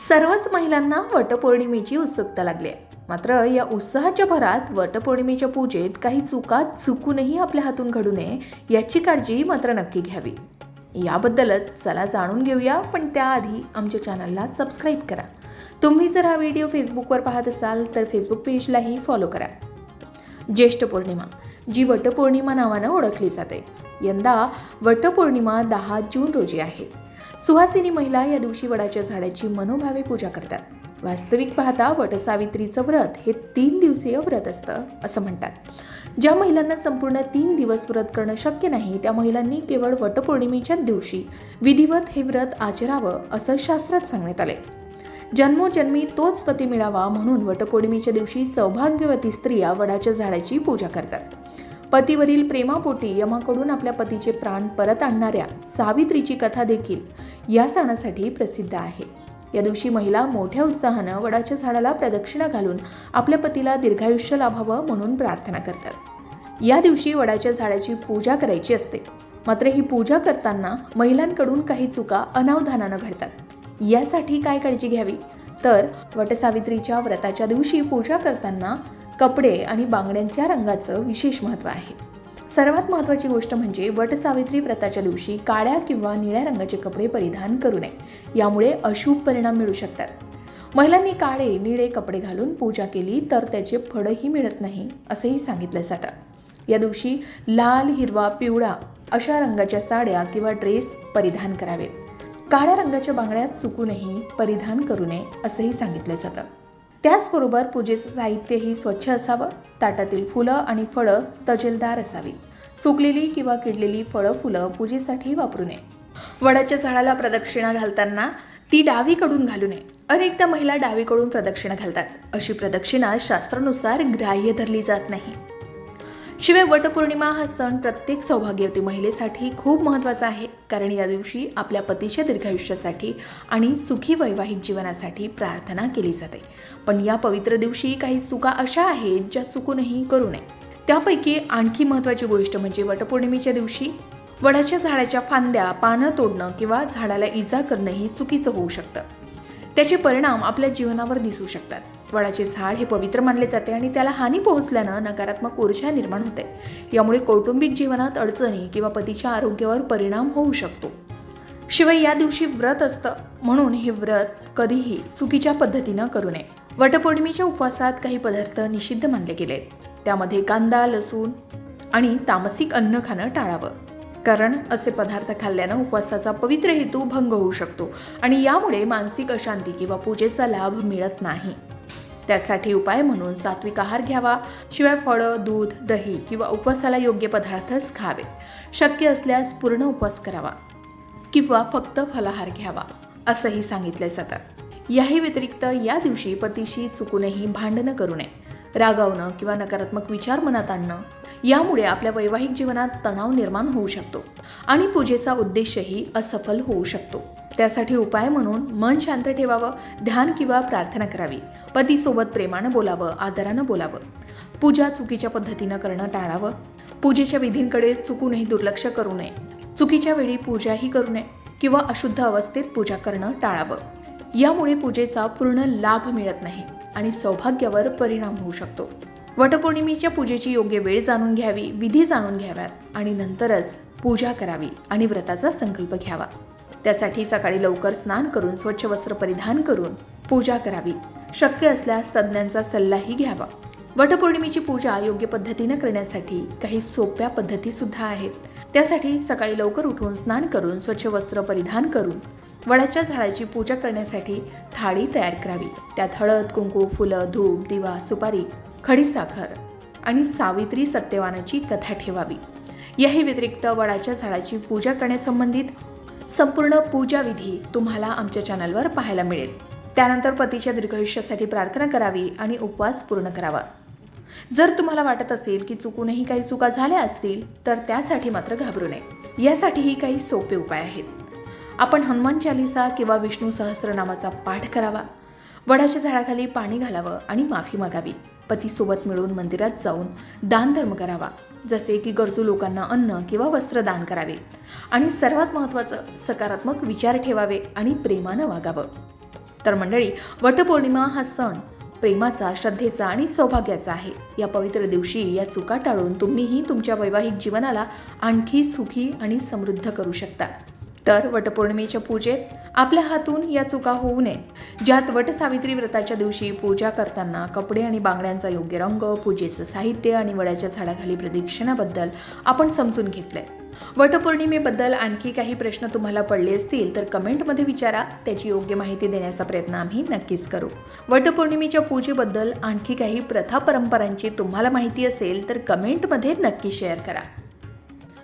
सर्वच महिलांना वटपौर्णिमेची उत्सुकता लागली आहे. मात्र या उत्साहाच्या भरात वटपौर्णिमेच्या पूजेत काही चुका चुकूनही आपल्या हातून घडू नये याची काळजी मात्र नक्की घ्यावी. याबद्दलच चला जाणून घेऊया पण त्याआधी आमच्या चॅनलला सबस्क्राईब करा. तुम्ही जर हा व्हिडिओ फेसबुकवर पाहत असाल तर फेसबुक पेजलाही फॉलो करा. ज्येष्ठ पौर्णिमा जी वटपौर्णिमा नावानं ओळखली जाते. यंदा वटपौर्णिमा दहा जून रोजी आहे. सुहासिनी महिला या दिवशी वडाच्या झाडाची मनोभावे पूजा करतात. वास्तविक पाहता वटसावित्रीचं व्रत हे तीन दिवसीय व्रत असतं असं म्हणतात. ज्या महिलांना संपूर्ण तीन दिवस व्रत करणं शक्य नाही त्या महिलांनी केवळ वटपौर्णिमेच्या दिवशी विधिवत हे व्रत आचरावं असं शास्त्रात सांगण्यात आले जन्मोजन्मी तोच पती मिळावा म्हणून वटपौर्णिमेच्या दिवशी सौभाग्यवती स्त्रिया वडाच्या झाडाची पूजा करतात. पतीवरील प्रेमापोटी यमाकडून आपल्या पतीचे प्राण परत आणणाऱ्या सावित्रीची कथा देखील या सणासाठी प्रसिद्ध आहे. या दिवशी महिला मोठ्या उत्साहानं वडाच्या झाडाला प्रदक्षिणा घालून आपल्या पतीला दीर्घायुष्य लाभावं म्हणून प्रार्थना करतात. या दिवशी वडाच्या झाडाची पूजा करायची असते. मात्र ही पूजा करताना महिलांकडून काही चुका अनावधानानं घडतात. यासाठी काय काळजी घ्यावी? तर वटसावित्रीच्या व्रताच्या दिवशी पूजा करताना कपडे आणि बांगड्यांच्या रंगाचं विशेष महत्त्व आहे. सर्वात महत्त्वाची गोष्ट म्हणजे वटसावित्री व्रताच्या दिवशी काळ्या किंवा निळ्या रंगाचे कपडे परिधान करू नये. यामुळे अशुभ परिणाम मिळू शकतात. महिलांनी काळे निळे कपडे घालून पूजा केली तर त्याचे फळही मिळत नाही असंही सांगितलं जातं. या दिवशी लाल हिरवा पिवळा अशा रंगाच्या साड्या किंवा ड्रेस परिधान करावेत काळ्या रंगाच्या बांगड्यात चुकूनही परिधान करू नये असंही सांगितलं जातं. त्याचबरोबर पूजेचं साहित्यही स्वच्छ असावं. ताटातील फुलं आणि फळं तजेलदार असावी सुकलेली किंवा किडलेली फळं फुलं पूजेसाठी वापरू नये. वडाच्या झाडाला प्रदक्षिणा घालताना ती डावीकडून घालू नये. अनेकदा महिला डावीकडून प्रदक्षिणा घालतात. अशी प्रदक्षिणा शास्त्रानुसार ग्राह्य धरली जात नाही. शिवाय वटपौर्णिमा हा सण प्रत्येक सौभाग्यवती महिलेसाठी खूप महत्त्वाचा आहे. कारण या दिवशी आपल्या पतीच्या दीर्घायुष्यासाठी आणि सुखी वैवाहिक जीवनासाठी प्रार्थना केली जाते. पण या पवित्र दिवशी काही चुका अशा आहेत ज्या चुकूनही करू नये. त्यापैकी आणखी महत्त्वाची गोष्ट म्हणजे वटपौर्णिमेच्या दिवशी वडाच्या झाडाच्या फांद्या पानं तोडणं किंवा झाडाला इजा करणं ही चुकीचं होऊ शकतं. त्याचे परिणाम आपल्या जीवनावर दिसू शकतात. वडाचे झाड हे पवित्र मानले जाते आणि त्याला हानी पोहोचल्यानं नकारात्मक ऊर्जा निर्माण होते. यामुळे कौटुंबिक जीवनात अडचणी किंवा पतीच्या आरोग्यावर परिणाम होऊ शकतो. शिवाय या दिवशी व्रत असतं. म्हणून हे व्रत कधीही चुकीच्या पद्धतीनं करू नये. वटपौर्णिमेच्या उपवासात काही पदार्थ निषिद्ध मानले गेले त्यामध्ये कांदा लसूण आणि तामसिक अन्न खाणं टाळावं. कारण असे पदार्थ खाल्ल्यानं उपवासाचा पवित्र हेतू भंग होऊ शकतो आणि यामुळे मानसिक अशांती किंवा पूजेचा लाभ मिळत नाही. त्यासाठी उपाय म्हणून सात्विक आहार घ्यावा. शिवाय फळं दूध दही किंवा उपवासाला योग्य पदार्थच खावे शक्य असल्यास पूर्ण उपवास करावा किंवा फक्त फलाहार घ्यावा असंही सांगितलं जातं याही व्यतिरिक्त या दिवशी पतीशी चुकूनही भांडणं करू नये. रागावणं किंवा नकारात्मक विचार मनात आणणं यामुळे आपल्या वैवाहिक जीवनात तणाव निर्माण होऊ शकतो आणि पूजेचा उद्देशही असफल होऊ शकतो. त्यासाठी उपाय म्हणून मन शांत ठेवावं ध्यान किंवा प्रार्थना करावी. पतीसोबत प्रेमानं बोलावं आदरानं बोलावं. पूजा चुकीच्या पद्धतीनं करणं टाळावं. पूजेच्या विधींकडे चुकूनही दुर्लक्ष करू नये. चुकीच्या वेळी पूजाही करू नये किंवा अशुद्ध अवस्थेत पूजा करणं टाळावं. यामुळे पूजेचा पूर्ण लाभ मिळत नाही. आणि सौभाग्यावर परिणाम होऊ शकतो. वटपौर्णिमेच्या पूजेची योग्य वेळ जाणून घ्यावी विधी जाणून घ्याव्यात आणि नंतरच पूजा करावी आणि व्रताचा संकल्प घ्यावा. त्यासाठी सकाळी लवकर स्नान करून स्वच्छ वस्त्र परिधान करून पूजा करावी. शक्य असल्यास तज्ज्ञांचा सल्लाही घ्यावा. वटपौर्णिमेची पूजा योग्य पद्धतीनं करण्यासाठी काही सोप्या पद्धती सुद्धा आहेत. त्यासाठी सकाळी लवकर उठून स्नान करून स्वच्छ वस्त्र परिधान करून वडाच्या झाडाची पूजा करण्यासाठी थाळी तयार करावी. त्यात हळद कुंकू फुलं धूप दिवा सुपारी खडीसाखर आणि सावित्री सत्यवानाची कथा ठेवावी. याही व्यतिरिक्त वडाच्या झाडाची पूजा करण्यासंबंधित संपूर्ण पूजाविधी तुम्हाला आमच्या चॅनलवर पाहायला मिळेल. त्यानंतर पतीच्या दीर्घायुष्यासाठी प्रार्थना करावी आणि उपवास पूर्ण करावा. जर तुम्हाला वाटत असेल की चुकूनही काही चुका झाल्या असतील तर त्यासाठी मात्र घाबरू नये. यासाठीही काही सोपे उपाय आहेत. आपण हनुमान चालिसा किंवा विष्णू सहस्रनामाचा पाठ करावा. वडाच्या झाडाखाली पाणी घालावं आणि माफी मागावी. पतीसोबत मिळून मंदिरात जाऊन दानधर्म करावा. जसे की गरजू लोकांना अन्न किंवा वस्त्र दान करावे. आणि सर्वात महत्त्वाचं सकारात्मक विचार ठेवावे आणि प्रेमानं वागावं. तर मंडळी वटपौर्णिमा हा सण प्रेमाचा श्रद्धेचा आणि सौभाग्याचा आहे. या पवित्र दिवशी या चुका टाळून तुम्हीही तुमच्या वैवाहिक जीवनाला आणखी सुखी आणि समृद्ध करू शकता. तर वटपौर्णिमेच्या पूजेत आपल्या हातून या चुका होऊ नयेत. ज्यात वटसावित्री व्रताच्या दिवशी पूजा करताना कपडे आणि बांगड्यांचा योग्य रंग पूजेचं साहित्य आणि वडाच्या झाडाखाली प्रदक्षिणाबद्दल आपण समजून घेतलंय. वटपौर्णिमेबद्दल आणखी काही प्रश्न तुम्हाला पडले असतील तर कमेंटमध्ये विचारा. त्याची योग्य माहिती देण्याचा प्रयत्न आम्ही नक्कीच करू. वटपौर्णिमेच्या पूजेबद्दल आणखी काही प्रथा परंपरांची तुम्हाला माहिती असेल तर कमेंटमध्ये नक्की शेअर करा.